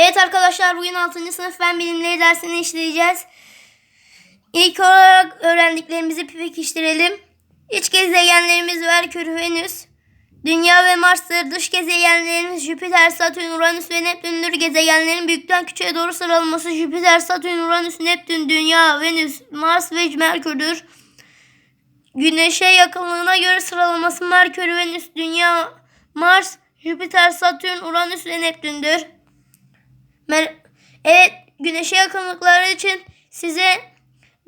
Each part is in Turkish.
Evet arkadaşlar bugün 6. sınıf fen bilimleri dersini işleyeceğiz. İlk olarak öğrendiklerimizi pekiştirelim. İç gezegenlerimiz Merkür, Venüs, Dünya ve Mars'tır. Dış gezegenlerimiz Jüpiter, Satürn, Uranüs ve Neptün'dür. Gezegenlerin büyükten küçüğe doğru sıralaması Jüpiter, Satürn, Uranüs, Neptün, Dünya, Venüs, Mars ve Merkür'dür. Güneşe yakınlığına göre sıralaması Merkür, Venüs, Dünya, Mars, Jüpiter, Satürn, Uranüs ve Neptün'dür. Mer- evet, güneşe yakınlıkları için size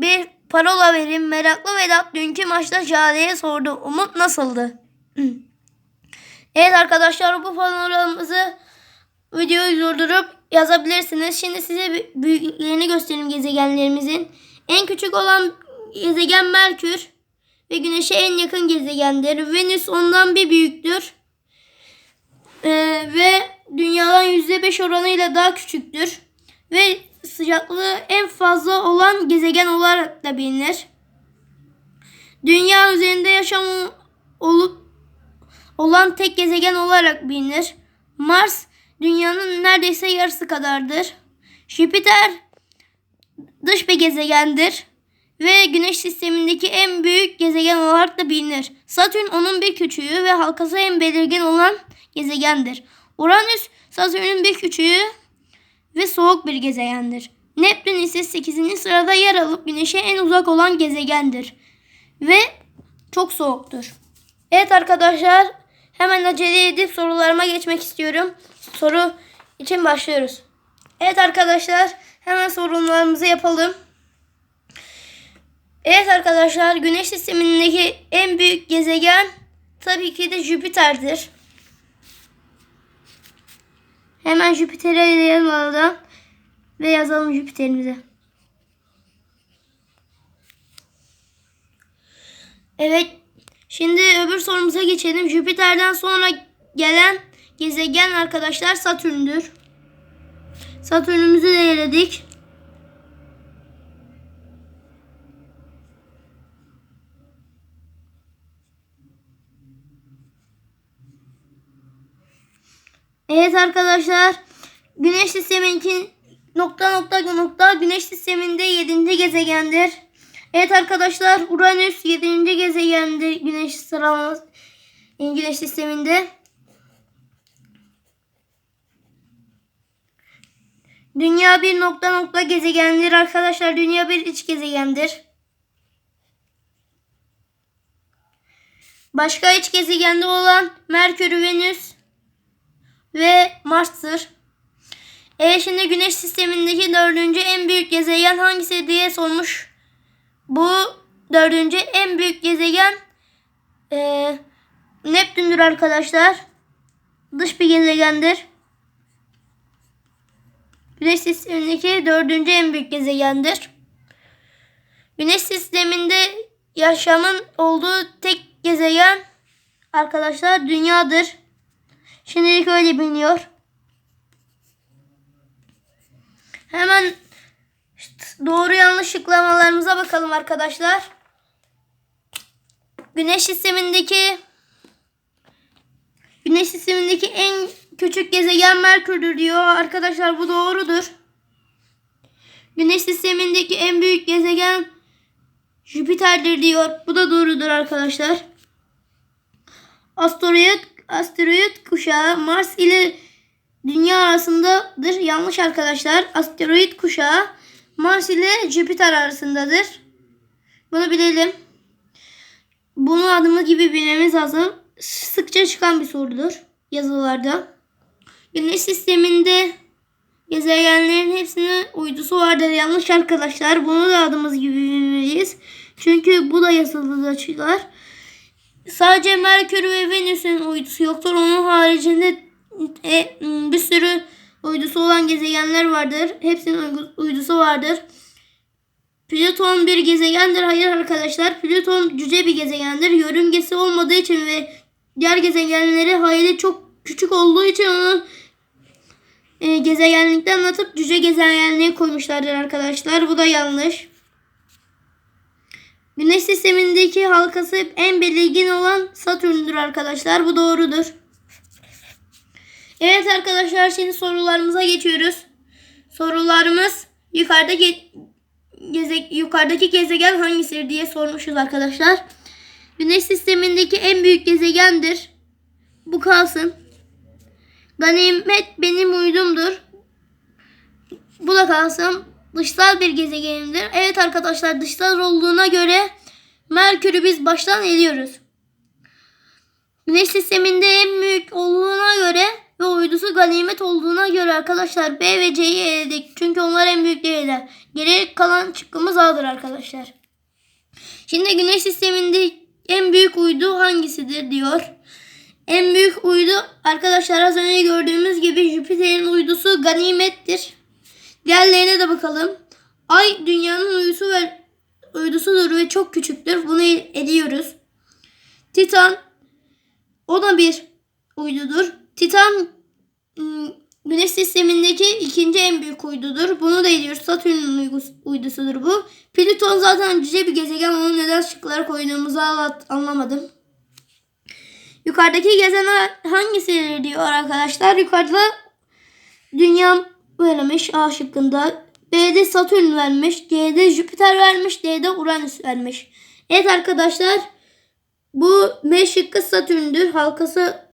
bir parola vereyim. Meraklı Vedat dünkü maçta Jale'ye sordu. Umut nasıldı? evet arkadaşlar bu panoramızı videoyu durdurup yazabilirsiniz. Şimdi size büyüklüklerini göstereyim gezegenlerimizin. En küçük olan gezegen Merkür ve Güneş'e en yakın gezegendir. Venüs ondan bir büyüktür. Ee, ve dünyadan %5 oranıyla daha küçüktür. Ve sıcaklığı en fazla olan gezegen olarak da bilinir. Dünya üzerinde yaşam olup olan tek gezegen olarak bilinir. Mars dünyanın neredeyse yarısı kadardır. Jüpiter dış bir gezegendir ve Güneş sistemindeki en büyük gezegen olarak da bilinir. Satürn onun bir küçüğü ve halkası en belirgin olan gezegendir. Uranüs Satürn'ün bir küçüğü ve soğuk bir gezegendir. Neptün ise 8. sırada yer alıp Güneş'e en uzak olan gezegendir ve çok soğuktur. Evet arkadaşlar hemen acele edip sorularıma geçmek istiyorum. Soru için başlıyoruz. Evet arkadaşlar hemen sorularımızı yapalım. Evet arkadaşlar Güneş sistemindeki en büyük gezegen tabii ki de Jüpiter'dir. Hemen Jüpiter'e eleyelim oradan ve yazalım Jüpiter'imize. Evet şimdi öbür sorumuza geçelim. Jüpiter'den sonra gelen gezegen arkadaşlar Satürn'dür. Satürn'ümüzü de eledik. Evet arkadaşlar. Güneş sistemindeki nokta nokta nokta Güneş sisteminde 7. gezegendir. Evet arkadaşlar Uranüs 7. gezegendir Güneş sıralaması Güneş sisteminde. Dünya bir nokta nokta gezegendir arkadaşlar. Dünya bir iç gezegendir. Başka iç gezegende olan Merkür, Venüs, ve Mars'tır. E şimdi Güneş sistemindeki dördüncü en büyük gezegen hangisi diye sormuş. Bu dördüncü en büyük gezegen e, Neptün'dür arkadaşlar. Dış bir gezegendir. Güneş sistemindeki dördüncü en büyük gezegendir. Güneş sisteminde yaşamın olduğu tek gezegen arkadaşlar dünyadır. Şimdilik öyle biliniyor. Hemen doğru yanlış açıklamalarımıza bakalım arkadaşlar. Güneş sistemindeki Güneş sistemindeki en küçük gezegen Merkür'dür diyor. Arkadaşlar bu doğrudur. Güneş sistemindeki en büyük gezegen Jüpiter'dir diyor. Bu da doğrudur arkadaşlar. Asteroid asteroid kuşağı Mars ile Dünya arasındadır. Yanlış arkadaşlar. Asteroid kuşağı Mars ile Jüpiter arasındadır. Bunu bilelim. Bunu adımı gibi bilmemiz lazım. Sıkça çıkan bir sorudur yazılarda. Güneş sisteminde gezegenlerin hepsinin uydusu vardır. Yanlış arkadaşlar. Bunu da adımız gibi bilmeliyiz. Çünkü bu da yazılıda çıkar. Sadece Merkür ve Venüs'ün uydusu yoktur. Onun haricinde e, bir sürü uydusu olan gezegenler vardır. Hepsinin uydusu vardır. Plüton bir gezegendir. Hayır arkadaşlar. Plüton cüce bir gezegendir. Yörüngesi olmadığı için ve diğer gezegenleri hayli çok küçük olduğu için onu e, gezegenlikten atıp cüce gezegenliğe koymuşlardır arkadaşlar. Bu da yanlış. Güneş sistemindeki halkası en belirgin olan Satürn'dür arkadaşlar. Bu doğrudur. Evet arkadaşlar şimdi sorularımıza geçiyoruz. Sorularımız yukarıdaki geze, yukarıdaki gezegen hangisidir diye sormuşuz arkadaşlar. Güneş sistemindeki en büyük gezegendir. Bu kalsın. Ganimet benim uydumdur. Bu da kalsın. Dışsal bir gezegenimdir. Evet arkadaşlar dışsal olduğuna göre Merkür'ü biz baştan eliyoruz. Güneş sisteminde en büyük olduğuna göre ve uydusu ganimet olduğuna göre arkadaşlar B ve C'yi eledik. Çünkü onlar en büyük değiller. Geri kalan çıkkımız A'dır arkadaşlar. Şimdi güneş sisteminde en büyük uydu hangisidir diyor. En büyük uydu arkadaşlar az önce gördüğümüz gibi Jüpiter'in uydusu ganimettir. Diğerlerine de bakalım. Ay dünyanın uydusu ve uydusudur ve çok küçüktür. Bunu ediyoruz. Titan o da bir uydudur. Titan ım, Güneş sistemindeki ikinci en büyük uydudur. Bunu da ediyoruz. Satürn'ün uydusudur bu. Plüton zaten cüce bir gezegen. Onu neden şıklara koyduğumuzu anlamadım. Yukarıdaki gezegen hangisidir diyor arkadaşlar. Yukarıda Dünya vermiş A şıkkında. B'de Satürn vermiş. C'de Jüpiter vermiş. D'de Uranüs vermiş. Evet arkadaşlar bu B şıkkı Satürn'dür. Halkası